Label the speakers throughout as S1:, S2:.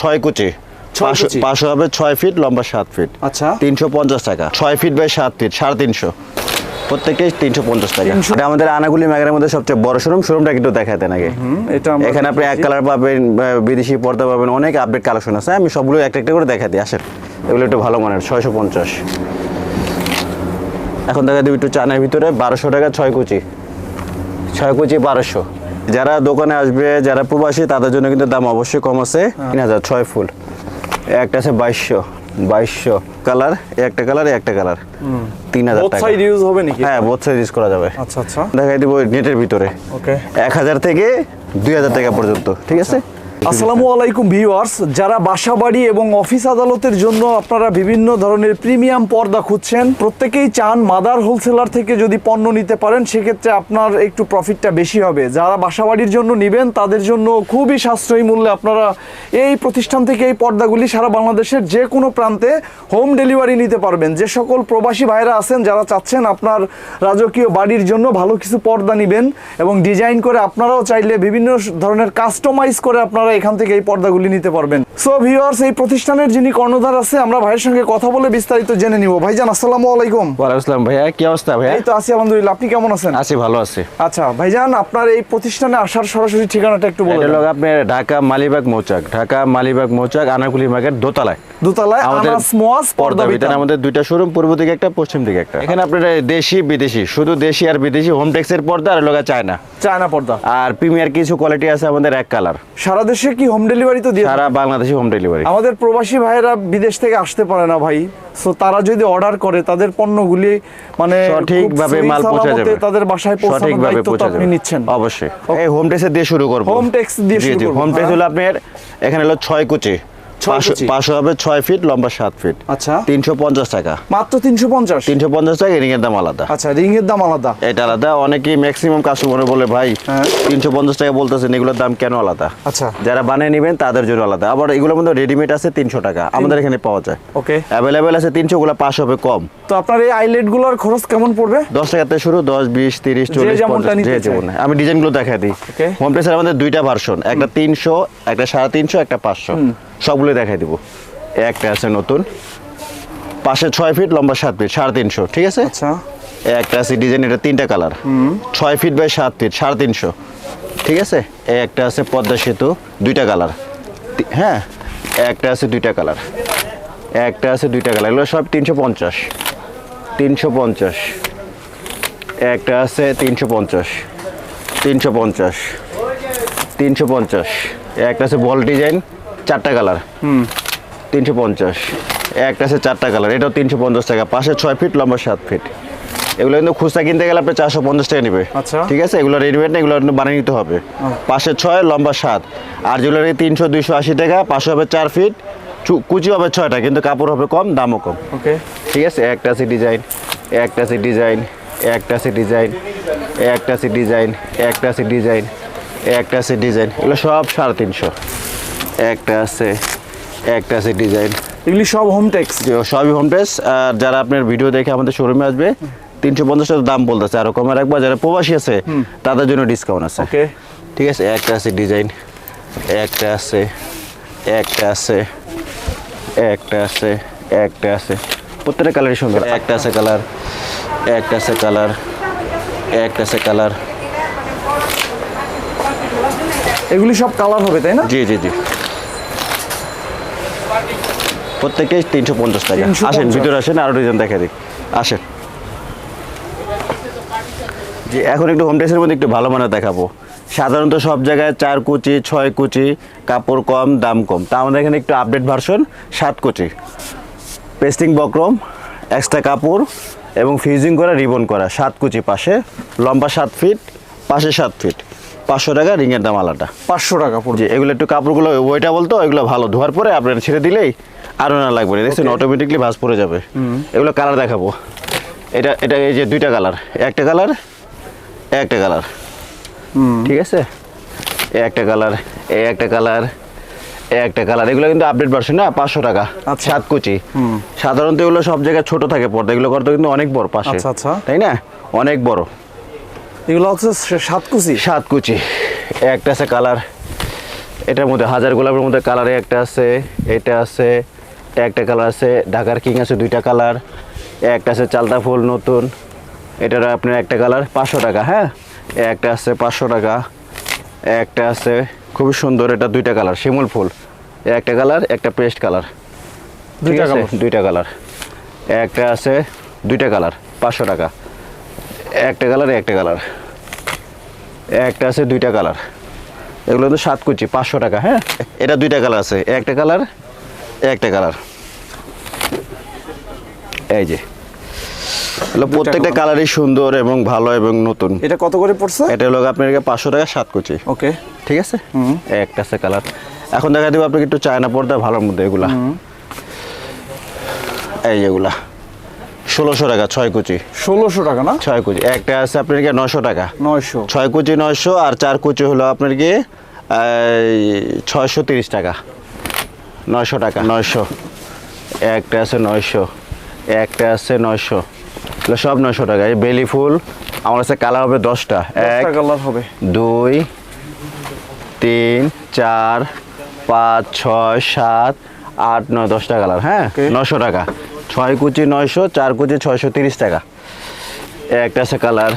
S1: ছয় কুচি। পাঁচশো হবে ছয় ফিট লম্বা সাত ফিট।
S2: আচ্ছা।
S1: তিনশো পঞ্চাশ টাকা। ছয় ফিট বাই সাত ফিট সাড়ে তিনশো। প্রত্যেকেই তিনশো পঞ্চাশ টাকা।
S2: 300
S1: এটা আমাদের আনাগুলি ম্যাগের মধ্যে সবচেয়ে বড় শোরুম শোরুমটা কিন্তু দেখায় দেন আগে। এখানে আপনি এক কালার পাবেন বিদেশি পর্দা পাবেন অনেক আপডেট কালেকশন আছে। আমি সবগুলো একটা একটা করে দেখা দিই আসেন। এগুলো একটু ভালো মানের ছয়শো পঞ্চাশ। এখন দেখা দিবি একটু চানের ভিতরে বারোশো টাকা ছয় কুচি। ছয় কুচি বারোশো। যারা দোকানে আসবে যারা প্রবাসী তাদের জন্য কিন্তু দাম অবশ্যই কম আছে। তিন হাজার ছয় ফুল। একটা আছে বাইশশো। বাইশশো কালার একটা কালার একটা কালার। তিন হাজার টাকা।
S2: সাইড ইউজ হবে নাকি?
S1: হ্যাঁ বোথ সাইজ ইউজ করা যাবে।
S2: আচ্ছা আচ্ছা।
S1: দেখাই দিব নেটের ভিতরে।
S2: ওকে
S1: এক হাজার থেকে দুই হাজার টাকা পর্যন্ত ঠিক আছে?
S2: আসসালামু আলাইকুম ভিউয়ার্স, যারা বাসাবাড়ি এবং অফিস আদালতের জন্য আপনারা বিভিন্ন ধরনের প্রিমিয়াম পর্দা খুঁজছেন, প্রত্যেকেই চান মাদার হোলসেলার থেকে যদি পণ্য নিতে পারেন, সেক্ষেত্রে আপনার একটু প্রফিটটা বেশি হবে। যারা বাসাবাড়ির জন্য নেবেন, তাদের জন্য খুবই সাশ্রয়ী মূল্যে আপনারা এই প্রতিষ্ঠান থেকে এই পর্দাগুলি সারা বাংলাদেশের যে কোনো প্রান্তে হোম ডেলিভারি নিতে পারবেন। যে সকল প্রবাসী ভাইরা আছেন, যারা চাচ্ছেন আপনার রাজকীয় বাড়ির জন্য ভালো কিছু পর্দা নেবেন এবং ডিজাইন করে আপনারাও চাইলে বিভিন্ন ধরনের কাস্টমাইজ করে আপনারা এখান থেকে এই পর্দাগুলি নিতে পারবেন। সো ভিউয়ার্স এই প্রতিষ্ঠানের যিনি কর্ণধার আছে আমরা ভাইয়ের সঙ্গে কথা বলে বিস্তারিত জেনে নিব। ভাইজান আসসালামু আলাইকুম।
S1: আসসালাম ভাইয়া কি অবস্থা ভাইয়া?
S2: এই তো আছি আলহামদুলিল্লাহ। আপনি কেমন আছেন?
S1: আছি ভালো আছি।
S2: আচ্ছা ভাইজান আপনার এই প্রতিষ্ঠানে আসার সরাসরি ঠিকানাটা একটু বলে দেন।
S1: লোক আপনার ঢাকা মালিবাগ মৌচাক। ঢাকা মালিবাগ মৌচাক আনাকুলি মার্কেট দোতলায়।
S2: দোতলায়
S1: আমাদের
S2: আনাস মোয়াজ পর্দা বিতান।
S1: আমাদের দুইটা শোরুম পূর্ব দিকে একটা পশ্চিম দিকে একটা। এখানে আপনার দেশি বিদেশি শুধু দেশি আর বিদেশি হোম টেক্সের পর্দা আর লোকা চায় না
S2: চায়না পর্দা।
S1: আর প্রিমিয়ার কিছু কোয়ালিটি আছে আমাদের এক কালার
S2: সারা দেশে কি হোম ডেলিভারি তো দিয়ে
S1: সারা বাংলাদেশে হোম ডেলিভারি
S2: আমাদের প্রবাসী ভাইয়েরা বিদেশ থেকে আসতে পারে না ভাই। সো তারা যদি অর্ডার করে তাদের পণ্যগুলি মানে
S1: সঠিকভাবে মাল পৌঁছে যাবে।
S2: তাদের বাসায় পৌঁছানোর দায়িত্ব তো আপনি নিচ্ছেন।
S1: অবশ্যই। এই হোম টেক্স দিয়ে শুরু করব।
S2: হোম টেক্স দিয়ে শুরু করব।
S1: হোম টেক্স
S2: হ্যাঁ।
S1: হলো আপনার এখানে হলো ছয় কুচি।
S2: ছয়
S1: পাঁচশো-। হবে ছয় ফিট লম্বা সাত ফিট।
S2: আচ্ছা।
S1: তিনশো পঞ্চাশ টাকা।
S2: মাত্র তিনশো পঞ্চাশ?
S1: তিনশো পঞ্চাশ টাকা রিং এর দাম আলাদা।
S2: আচ্ছা রিং এর দাম আলাদা।
S1: এটা আলাদা। অনেকেই ম্যাক্সিমাম কাস্টমার বলে ভাই
S2: হ্যাঁ।
S1: তিনশো পঞ্চাশ টাকা বলতেছেন এগুলোর দাম কেন আলাদা?
S2: আচ্ছা।
S1: যারা বানিয়ে নেবেন তাদের জন্য আলাদা। আবার এগুলোর মধ্যে রেডিমেড আছে তিনশো টাকা। আমাদের এখানে পাওয়া যায়।
S2: ওকে।
S1: অ্যাভেলেবেল আছে তিনশো গুলো পাঁচ হবে কম।
S2: তো আপনার এই আইলেটগুলোর খরচ কেমন পড়বে?
S1: দশ টাকা থেকে শুরু দশ বিশ তিরিশ চল্লিশ আমি ডিজাইনগুলো দেখাই দিই। হোম প্রেসের আমাদের দুইটা ভার্সন একটা তিনশো একটা সাড়ে তিনশো একটা পাঁচশো। সবগুলো দেখাই দিব। একটা আছে নতুন। পাশে ছয় ফিট লম্বা সাত ফিট সাড়ে তিনশো ঠিক আছে?
S2: আচ্ছা।
S1: একটা আছে ডিজাইন এটা তিনটা কালার ছয় ফিট বাই সাত ফিট সাড়ে তিনশো ঠিক আছে? একটা আছে পদ্মা সেতু দুইটা কালার হ্যাঁ একটা আছে দুইটা কালার একটা আছে দুইটা কালার এগুলো সব তিনশো পঞ্চাশ। তিনশো পঞ্চাশ। একটা আছে তিনশো পঞ্চাশ। তিনশো পঞ্চাশ। তিনশো পঞ্চাশ। একটা আছে বল ডিজাইন চারটা কালার। তিনশো পঞ্চাশ। একটা আছে চারটা কালার এটাও তিনশো পঞ্চাশ টাকা। পাশে ছয় ফিট লম্বা সাত ফিট। এগুলো কিন্তু খুচরা কিনতে গেলে আপনি চারশো পঞ্চাশ টাকা নেবে।
S2: আচ্ছা।
S1: ঠিক আছে? এগুলো রেডিমেড না এগুলো কিন্তু বানিয়ে নিতে হবে। পাশে ছয় লম্বা সাত। আর যেগুলো তিনশো দুইশো আশি টাকা পাশে হবে চার ফিট। কুচি হবে ছয়টা কিন্তু কাপড় হবে কম দামও কম।
S2: ওকে।
S1: ঠিক আছে? একটা আছে ডিজাইন একটা আছে ডিজাইন একটা আছে ডিজাইন একটা আছে ডিজাইন একটা আছে ডিজাইন একটা আছে ডিজাইন এগুলো সব সাড়ে তিনশো। একটা আছে একটা আছে ডিজাইন
S2: এগুলি সব হোম টেক্স
S1: সবই হোম আর যারা আপনার ভিডিও দেখে আমাদের শোরুমে আসবে তিনশো পঞ্চাশ টাকা দাম বলতেছে। আরও কমে রাখব যারা প্রবাসী আছে তাদের জন্য ডিসকাউন্ট আছে।
S2: ওকে
S1: ঠিক আছে একটা আছে ডিজাইন একটা আছে একটা আছে একটা আছে একটা আছে। প্রত্যেকটা কালারই সুন্দর একটা আছে কালার একটা আছে কালার একটা আছে কালার
S2: এগুলি সব কালার হবে তাই না?
S1: জি জি জি। প্রত্যেকেই তিনশো পঞ্চাশ টাকা। আসেন ভিতরে আসেন আরও ডিজাইন দেখা দিই। আসেন। জি এখন একটু হোম ড্রেসের মধ্যে একটু ভালো মানের দেখাবো। সাধারণত সব জায়গায় চার কুচি ছয় কুচি কাপড় কম দাম কম। তা আমাদের এখানে একটু আপডেট ভার্সন সাত কুচি। পেস্টিং বক্রম এক্সট্রা কাপড় এবং ফিউজিং করা রিবন করা। সাত কুচি পাশে লম্বা সাত ফিট পাশে সাত ফিট পাঁচশো টাকা রিংয়ের দাম আলাদা।
S2: পাঁচশো টাকা পড়বে।
S1: যে এগুলো একটু কাপড়গুলো ওইটা বলতো এগুলো ভালো ধোয়ার পরে আপনারা ছেড়ে দিলেই আরও না লাগবে না। দেখছেন অটোমেটিকলি ভাঁজ পড়ে যাবে। এগুলো কালার দেখাবো। এটা এটা এই যে দুইটা কালার একটা কালার একটা কালার ঠিক আছে? একটা কালার এই একটা কালার এই একটা কালার এগুলো কিন্তু আপডেট ভার্সন না? পাঁচশো টাকা।
S2: আচ্ছা।
S1: সাত কুচি। সাধারণত এগুলো সব জায়গায় ছোট থাকে পর্দা। এগুলো করতে কিন্তু অনেক বড় পাশে।
S2: আচ্ছা, আচ্ছা।
S1: তাই না? অনেক বড়।
S2: এগুলো হচ্ছে সাত কুচি?
S1: সাত কুচি। একটা আছে কালার এটার মধ্যে হাজার গোলাপের মধ্যে কালারে একটা আছে এটা আছে একটা কালার আছে ঢাকার কিং আছে দুইটা কালার একটা আছে চালতা ফুল নতুন এটার আপনার একটা কালার পাঁচশো টাকা হ্যাঁ? একটা আছে পাঁচশো টাকা একটা আছে খুবই সুন্দর এটা দুইটা কালার শিমুল ফুল একটা কালার একটা পেস্ট কালার
S2: দুইটা
S1: আছে? দুইটা কালার একটা আছে দুইটা কালার পাঁচশো টাকা একটা কালার একটা কালার একটা আছে দুইটা কালার এগুলো তো সাত কুচি পাঁচশো টাকা হ্যাঁ? এটা দুইটা কালার আছে একটা কালার একটা কালার। এই যে। প্রত্যেকটা কালারই সুন্দর এবং ভালো এবং নতুন।
S2: এটা কত করে পড়ছে?
S1: এটা হলো আপনার পাঁচশো টাকা সাত কুচি।
S2: ওকে।
S1: ঠিক আছে? একটা আছে কালার। এখন দেখা দেবো আপনাকে একটু চায়না পর্দা ভালোর মধ্যে এগুলা। এই এগুলা। ষোলোশো টাকা ছয় কুচি।
S2: ষোলোশো টাকা না?
S1: ছয় কুচি। একটা আছে আপনার কি নশো টাকা?
S2: নয়শো।
S1: ছয় কুচি নয়শো আর চার কুচি হলো আপনার কি ছয়শো তিরিশ টাকা। নয়শো টাকা। নয়শো। একটা আছে নয়শো। একটা আছে নয়শো। সব নয়শো টাকা। এই বেলি ফুল আমার কাছে কালার হবে দশটা। এক
S2: কালার হবে।
S1: দুই তিন চার পাঁচ ছয় সাত আট নয় দশটা কালার। হ্যাঁ. নশো টাকা। ছয় কুচি নয়শো চার কুচি ছয়শো তিরিশ টাকা। একটা আছে কালার।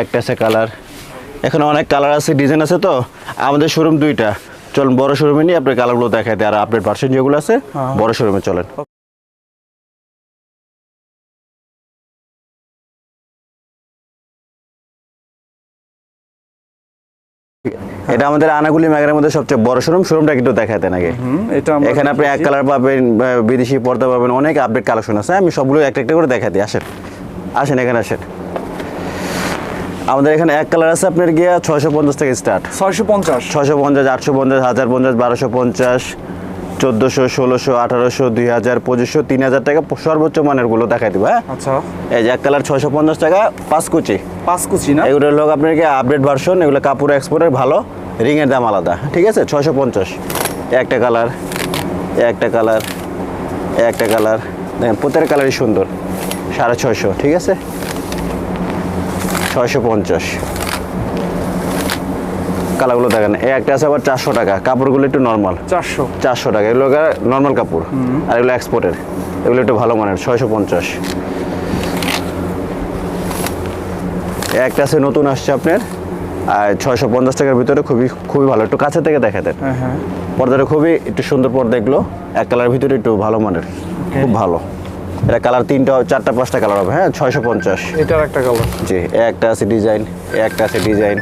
S1: একটা আছে কালার। এখানে অনেক কালার আছে ডিজাইন আছে তো। আমাদের শোরুম দুইটা। চলুন বড় শোরুমে নিয়ে আপনার কালারগুলো দেখাই দেয় আর আপডেট ভার্সন যেগুলো আছে
S2: হ্যাঁ।
S1: বড় শোরুমে চলেন। এটা আমাদের আনাগুলি ম্যাগের মধ্যে সবচেয়ে বড় শোরুম শোরুমটা কিন্তু দেখাতে নাকি
S2: হুম,
S1: এখানে আপনি এক কালার পাবেন বিদেশি পর্দা পাবেন অনেক আপডেট কালেকশন আছে। আমি সবগুলো একটা একটা করে দেখা দিই আসেন। আসেন এখানে আসেন। আমাদের এখানে এক কালার আছে আপনার গিয়া ছয়শো পঞ্চাশ থেকে স্টার্ট
S2: ছয়শো পঞ্চাশ।
S1: ছয়শো পঞ্চাশ আটশো পঞ্চাশ হাজার পঞ্চাশ বারোশো পঞ্চাশ চোদ্দোশো ষোলোশো আঠারোশো দুই হাজার পঁচিশশো তিন হাজার টাকা সর্বোচ্চ মানেরগুলো দেখাই দিব হ্যাঁ?
S2: আচ্ছা।
S1: এই যে এক কালার ছয়শো পঞ্চাশ টাকা পাঁচ কুচি।
S2: পাঁচ কুচি না?
S1: এগুলো লোক আপনার কি আপডেট ভার্সন এগুলো কাপড় এক্সপোর্টের ভালো রিংয়ের দাম আলাদা ঠিক আছে? ছয়শো পঞ্চাশ। একটা কালার একটা কালার একটা কালার। দেখেন প্রত্যেকটা কালারই সুন্দর সাড়ে ছয়শো ঠিক আছে? ছয়শো পঞ্চাশ। কালারগুলো দেখেন এই একটা আছে আবার চারশো টাকা কাপড়গুলো একটু নর্মাল
S2: চারশো।
S1: চারশো টাকা এগুলো নর্মাল কাপড় আর এগুলো এক্সপোর্টের এগুলো একটু ভালো মানের ছয়শো পঞ্চাশ। একটা আছে নতুন আসছে আপনার আর ছয়শো পঞ্চাশ টাকার ভিতরে খুবই খুবই ভালো একটু কাছে থেকে দেখা দেন।
S2: হ্যাঁ হ্যাঁ।
S1: পর্দাটা খুবই একটু সুন্দর পর্দা এগুলো এক কালার ভিতরে একটু ভালো মানের খুব ভালো। এটা কালার তিনটা চারটা পাঁচটা কালার হবে হ্যাঁ? ছয়শো পঞ্চাশ।
S2: এটার একটা কালার
S1: জি একটা আছে ডিজাইন একটা আছে ডিজাইন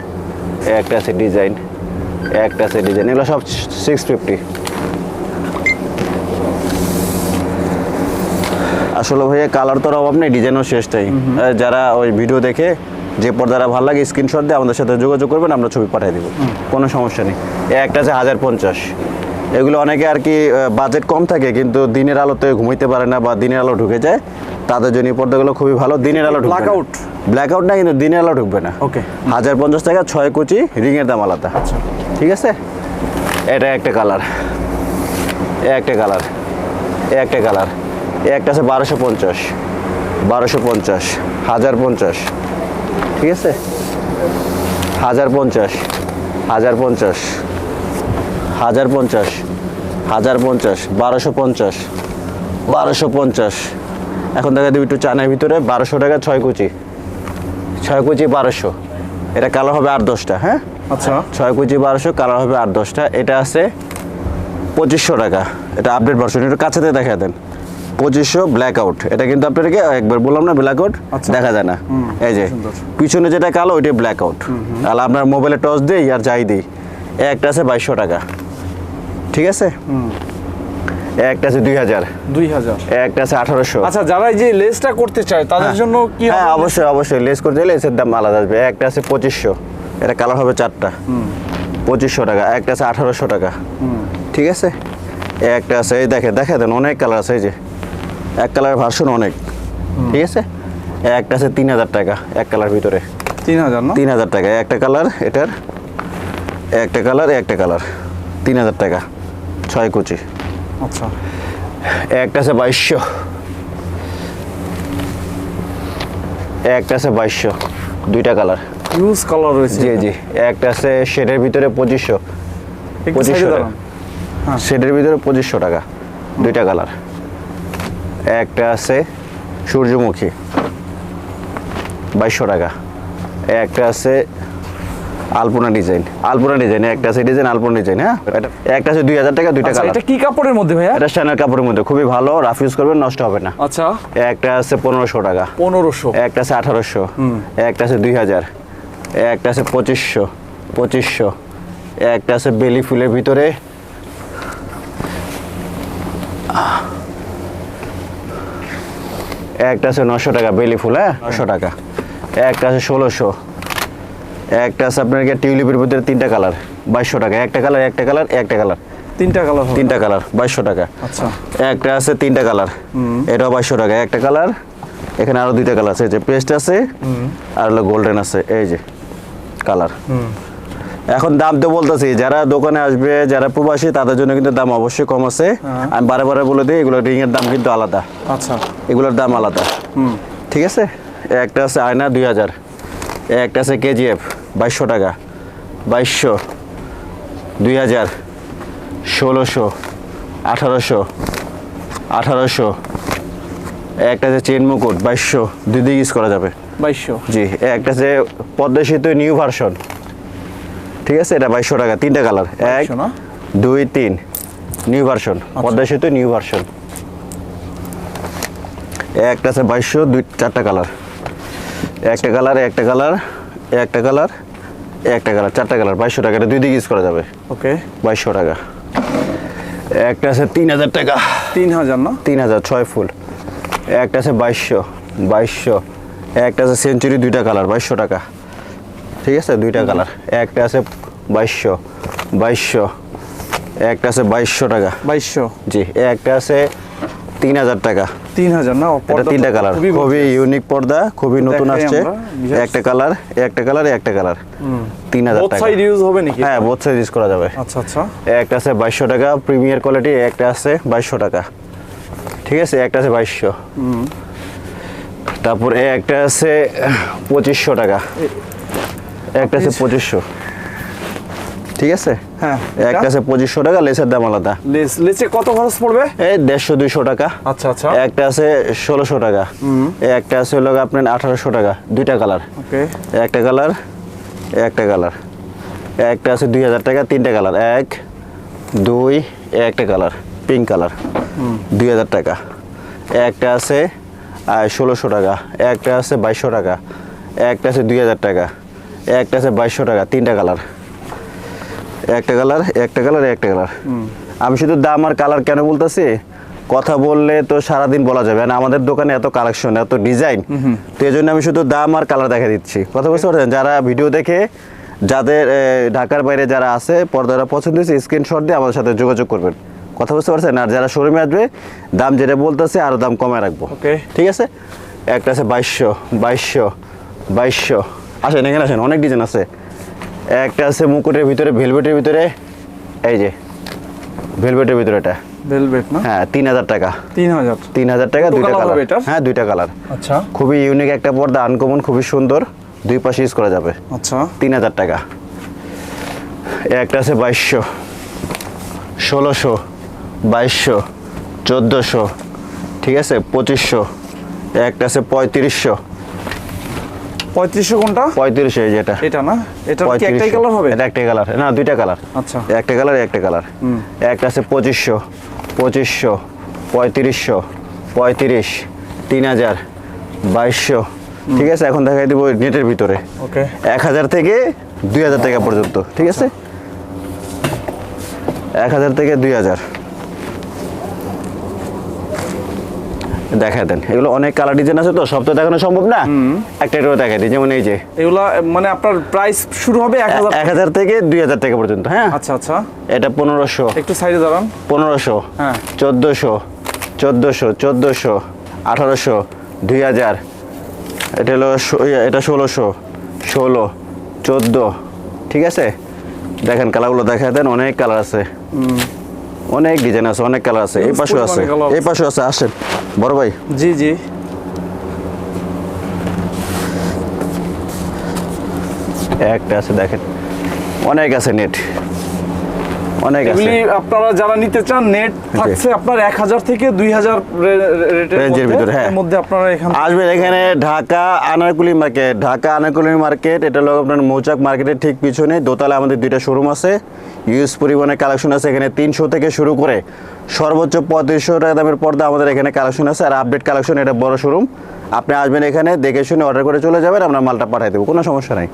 S1: একটা আছে ডিজাইন একটা আছে ডিজাইন এগুলো সব সিক্স ফিফটি আসলে ভাইয়া কালার তো আর অভাব নেই ডিজাইনও শেষটাই আহ, যারা ওই ভিডিও দেখে যে পর্দাটা ভালো লাগে স্ক্রিনশট দিয়ে আমাদের সাথে যোগাযোগ করবেন আমরা ছবি পাঠিয়ে দেবো। কোনো সমস্যা নেই। একটা আছে হাজার পঞ্চাশ। এগুলো অনেকে আর কি বাজেট কম থাকে কিন্তু দিনের আলোতে ঘুমাইতে পারে না বা দিনের আলো ঢুকে যায়। তাদের জন্য পর্দাগুলো খুবই ভালো দিনের আলো ঢুকবে
S2: আউট
S1: ব্ল্যাক আউট না কিন্তু দিনের আলো ঢুকবে না।
S2: ওকে
S1: হাজার পঞ্চাশ টাকা ছয় কুচি রিংয়ের দাম আলাদা।
S2: আচ্ছা।
S1: ঠিক আছে? এটা একটা কালার। এ একটা কালার। এ একটা কালার। এ একটা আছে বারোশো পঞ্চাশ। বারোশো পঞ্চাশ। হাজার পঞ্চাশ। ঠিক আছে? হাজার পঞ্চাশ। হাজার পঞ্চাশ। হাজার পঞ্চাশ হাজার পঞ্চাশ বারোশো পঞ্চাশ বারোশো পঞ্চাশ। এখন দেখা দেবো একটু চানের ভিতরে বারোশো টাকা ছয় কুচি। ছয় কুচি বারোশো। এটা কালার হবে আট দশটা হ্যাঁ?
S2: আচ্ছা।
S1: ছয় কুচি বারোশো কালার হবে আট দশটা। এটা আছে পঁচিশশো টাকা। এটা আপডেট ভার্সন একটু কাছে থেকে দেখা দেন। পঁচিশশো ব্ল্যাক আউট এটা কিন্তু আপনাদেরকে একবার বললাম না ব্ল্যাক আউট
S2: আচ্ছা।
S1: দেখা যায় না। এই যে পিছনে যেটা কালো ওইটাই ব্ল্যাক আউট তাহলে আপনার মোবাইলে টস দিই আর যাই দিই। একটা আছে বাইশশো টাকা। ঠিক আছে? একটা আছে দুই হাজার।
S2: দুই হাজার।
S1: একটা আছে আঠারোশো।
S2: আচ্ছা যারা এই যে লেসটা করতে চায় তাদের জন্য কি
S1: হ্যাঁ অবশ্যই অবশ্যই লেস করতে এসের দাম আলাদা আসবে। একটা আছে পঁচিশশো। এটা কালার হবে চারটা। পঁচিশশো টাকা একটা আছে আঠারোশো টাকা। ঠিক আছে? একটা আছে এই দেখে দেখে দেন অনেক কালার আছে এই যে। এক কালার ভার্সন অনেক। ঠিক আছে? একটা আছে তিন হাজার টাকা এক কালার ভিতরে।
S2: তিন হাজার
S1: তিন হাজার টাকা একটা কালার এটার একটা কালার একটা কালার তিন হাজার টাকা। ছয় কুচি
S2: আচ্ছা।
S1: একটা আছে বাইশশো। একটা আছে বাইশশো। দুইটা কালার
S2: ইউজ কালার রয়েছে
S1: জি জি। একটা আছে শেডের ভিতরে পঁচিশশো। পঁচিশশো
S2: দাঁড়ান। হ্যাঁ।
S1: ভিতরে পঁচিশশো টাকা। দুইটা কালার একটা আছে সূর্যমুখী। বাইশশো টাকা। একটা আছে আলপনা ডিজাইন আলপনা ডিজাইন একটা আছে ডিজাইন আলপনা ডিজাইন হ্যাঁ? একটা আছে দুই হাজার টাকা দুইটা
S2: আচ্ছা
S1: কালার
S2: এটা কি কাপড়ের মধ্যে ভাইয়া?
S1: এটা স্ট্যান্ডার্ড কাপড়ের মধ্যে খুবই ভালো রাফ ইউজ করবেন নষ্ট হবে না।
S2: আচ্ছা।
S1: একটা আছে পনেরোশো টাকা।
S2: পনেরোশো।
S1: একটা আছে আঠারোশো। একটা আছে দুই হাজার। একটা আছে পঁচিশশো। পঁচিশশো। একটা আছে বেলি ফুলের ভিতরে। একটা আছে নশো টাকা বেলি ফুল হ্যাঁ? নশো টাকা। একটা আছে ষোলোশো। একটা আছে আপনার টিউলিপের ভিতরে তিনটা কালার বাইশশো টাকা। একটা কালার একটা কালার একটা কালার।
S2: তিনটা কালার
S1: তিনটা কালার বাইশশো টাকা।
S2: আচ্ছা।
S1: একটা আছে তিনটা কালার এটাও বাইশশো টাকা। একটা কালার এখানে আরও দুইটা কালার আছে। যে পেস্ট আছে আর হলো গোল্ডেন আছে। এই যে কালার। এখন দাম তো বলতেছি যারা দোকানে আসবে যারা প্রবাসী তাদের জন্য কিন্তু দাম অবশ্যই কম আছে।
S2: হ্যাঁ।
S1: আমি বারে বারে বলে দিই এগুলো রিং এর দাম কিন্তু আলাদা।
S2: আচ্ছা।
S1: এগুলোর দাম আলাদা। ঠিক আছে? একটা আছে আয়না দুই হাজার। একটা আছে কেজিএফ। বাইশশো টাকা। বাইশশো দুই হাজার ষোলোশো আঠারোশো আঠারোশো। একটা আছে চেন মুকুট বাইশশো দুই দিক ইউজ করা যাবে।
S2: বাইশশো।
S1: জি একটা আছে পদ্মা সেতু নিউ ভার্সন ঠিক আছে? এটা বাইশশো টাকা তিনটা কালার এক
S2: না?
S1: দুই তিন। নিউ ভার্সন পদ্মা সেতু নিউ ভার্সন একটা আছে বাইশশো দুই চারটা কালার একটা কালার একটা কালার একটা কালার একটা কালার চারটা কালার বাইশশো টাকা এটা দুই দিক ইউজ করা যাবে।
S2: ওকে।
S1: বাইশশো টাকা। একটা আছে তিন হাজার টাকা।
S2: তিন হাজার না?
S1: তিন হাজার ছয় ফুল। একটা আছে বাইশশো বাইশশো। একটা আছে সেঞ্চুরি দুইটা কালার বাইশশো টাকা। ঠিক আছে? দুইটা কালার। একটা আছে বাইশশো বাইশশো। একটা আছে বাইশশো টাকা।
S2: বাইশশো।
S1: জি একটা আছে তিন হাজার টাকা।
S2: তিন হাজার না?
S1: এটা তিনটা কালার
S2: খুবই
S1: ইউনিক পর্দা খুবই নতুন আসছে। একটা কালার একটা কালার একটা কালার তিন হাজার টাকা।
S2: সাইড ইউজ হবে নাকি?
S1: হ্যাঁ বোথ সাইজ ইউজ করা যাবে।
S2: আচ্ছা আচ্ছা।
S1: একটা আছে বাইশশো টাকা প্রিমিয়ার কোয়ালিটি একটা আছে বাইশশো টাকা। ঠিক আছে একটা আছে বাইশশো। তারপর একটা আছে পঁচিশশো টাকা। একটা আছে পঁচিশশো। ঠিক আছে?
S2: হ্যাঁ
S1: একটা আছে পঁচিশশো টাকা লেসের দাম আলাদা।
S2: লেস লেচে কত খরচ পড়বে?
S1: এই দেড়শো দুইশো টাকা।
S2: আচ্ছা আচ্ছা।
S1: একটা আছে ষোলোশো টাকা। এই একটা আছে হলো আপনার আঠারোশো টাকা দুইটা কালার।
S2: ওকে।
S1: একটা কালার একটা কালার। একটা আছে দুই হাজার টাকা তিনটা কালার। এক দুই একটা কালার পিঙ্ক কালার। দুই হাজার টাকা। একটা আছে ষোলোশো টাকা। একটা আছে বাইশশো টাকা। একটা আছে দুই হাজার টাকা। একটা আছে বাইশশো টাকা তিনটা কালার। একটা কালার একটা কালার একটা কালার আমি শুধু দাম আর কালার কেন বলতেছি? কথা বললে তো সারাদিন বলা যাবে না। আমাদের দোকানে এত কালেকশন এত ডিজাইন তো এই জন্য আমি শুধু দাম আর কালার দেখা দিচ্ছি। কথা বুঝতে পারছেন? যারা ভিডিও দেখে যাদের ঢাকার বাইরে যারা আছে পর্দারা পছন্দ হয়েছে স্ক্রিনশট দিয়ে আমাদের সাথে যোগাযোগ করবেন। কথা বুঝতে পারছেন? আর যারা শোরুমে আসবে দাম যেটা বলতেছে আরও দাম কমে রাখব।
S2: Okay.
S1: ঠিক আছে? একটা আছে বাইশশো বাইশশো বাইশশো। আসেন এখানে আসেন। অনেক ডিজাইন আছে। একটা আছে মুকুটের ভিতরে ভেলভেটের ভিতরে এই যে ভেলভেটের ভিতরে এটা।
S2: ভেলভেট না?
S1: হ্যাঁ তিন হাজার টাকা।
S2: তিন হাজার।
S1: তিন হাজার টাকা দুইটা কালার হ্যাঁ দুইটা কালার
S2: আচ্ছা।
S1: খুবই ইউনিক একটা পর্দা আনকমন খুবই সুন্দর। দুই পাশে ইউজ করা যাবে।
S2: আচ্ছা।
S1: তিন হাজার টাকা। একটা আছে বাইশশো ষোলোশো বাইশশো চোদ্দোশো ঠিক আছে পঁচিশশো। একটা আছে পঁয়ত্রিশশো।
S2: 3500 কোনটা?
S1: 3500 যেটা
S2: এটা। না? এটা কি একটাই কালার হবে?
S1: এটা একটাই কালার না দুইটা কালার
S2: আচ্ছা।
S1: একটা কালার একটা কালার একটা আছে 2500 2500 3500 35 3000 2200 ঠিক আছে? এখন দেখাই দিব নেটের ভিতরে।
S2: ওকে।
S1: 1000 থেকে 2000 টাকা পর্যন্ত। ঠিক আছে? আচ্ছা। 1000 থেকে 2000 দেখা দেন। এগুলো অনেক কালার ডিজাইন আছে তো সব তো দেখানো সম্ভব না? একটা একটা দেখা দিই যেমন এই যে।
S2: এগুলা মানে আপনার প্রাইস শুরু হবে এক হাজার
S1: থেকে দুই হাজার টাকা পর্যন্ত হ্যাঁ?
S2: আচ্ছা আচ্ছা।
S1: এটা পনেরোশো।
S2: একটু সাইডে দাঁড়ান।
S1: পনেরোশো
S2: হ্যাঁ।
S1: চোদ্দোশো চোদ্দোশো চোদ্দোশো আঠারোশো দুই হাজার। এটা হলো ইয়ে, এটা ষোলোশো ষোলো চোদ্দ ঠিক আছে? দেখেন কালারগুলো দেখা দেন অনেক কালার আছে। অনেক ডিজাইন আছে অনেক কালার আছে। এই পাশেও আছে এই পাশেও আছে আসেন। বড় ভাই?
S2: জি জি।
S1: একটা আছে দেখেন। অনেক আছে নেট। অনেক।
S2: এগুলি আপনারা যারা নিতে চান নেট থাকছে আপনার এক হাজার থেকে দুই হাজার
S1: ভিতরে, হ্যাঁ।
S2: মধ্যে আপনারা এখান
S1: আসবেন এখানে ঢাকা আনারকুলি মার্কেট ঢাকা আনারকুলি মার্কেট এটা হলো আপনার মৌচাক মার্কেটের ঠিক পিছনে দোতলা আমাদের দুইটা শোরুম আছে। ইউজ পরিমাণে কালেকশন আছে এখানে তিনশো থেকে শুরু করে সর্বোচ্চ পঁয়ত্রিশশো টাকা দামের পর্দা আমাদের এখানে কালেকশন আছে। আর আপডেট কালেকশন এটা বড় শোরুম আপনি আসবেন এখানে দেখে শুনে অর্ডার করে চলে যাবেন আমরা মালটা পাঠিয়ে দেবো কোনো সমস্যা নাই।